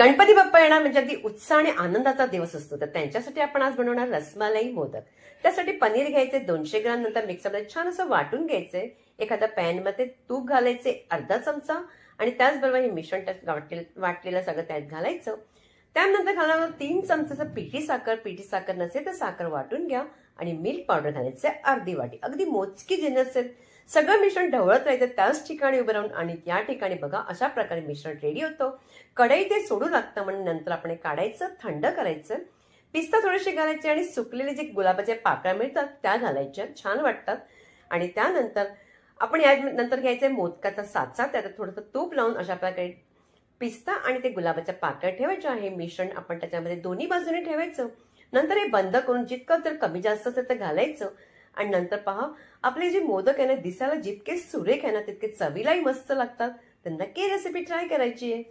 गणपती बाप्पा येणार म्हणजे अगदी उत्साह आणि आनंदाचा दिवस असतो. तर त्यांच्यासाठी आपण आज बनवणार रसमलाई मोदक. त्यासाठी पनीर घ्यायचे दोनशे ग्राम नंतर मिक्सरमध्ये छान असं वाटून घ्यायचे. एखाद्या पॅनमध्ये तूप घालायचे अर्धा चमचा. आणि त्याचबरोबर हे मिश्रण वाटलेलं सगळं त्यात घालायचं. त्यानंतर घालावं तीन चमचे पिठी साखर. पिठी साखर नसेल तर साखर वाटून घ्या आणि मिल्क पावडर घालायचे अर्धी वाटी. अगदी मोजकी जे नसेल सगळं मिश्रण ढवळत राहायचं त्याच ठिकाणी उभं राहून आणि त्या ठिकाणी बघा अशा प्रकारे मिश्रण रेडी होतं. कढई ते सोडू लागतं म्हणून नंतर आपण काढायचं थंड करायचं. पिस्ता थोडेसे घालायचे आणि सुकलेले जे गुलाबाचे पाकळ्या मिळतात त्या घालायच्या. छान वाटतात. आणि त्यानंतर आपण या नंतर घ्यायचे मोदकाचा साचा. त्यात थोडंसं तूप लावून अशा प्रकारे पिस्ता आणि ते गुलाबाच्या पाकळ्या ठेवायचं आहे. मिश्रण आपण त्याच्यामध्ये दोन्ही बाजूने ठेवायचं. नंतर हे बंद करून जितकं जर कमी जास्त असेल तर घालायचं. आणि नंतर पहा आपले जे मोदक आहे ना दिसायला जितके सुरेख आहे ना तितके चवीलाही मस्त लागतात. तर नक्की रेसिपी ट्राय करायची आहे.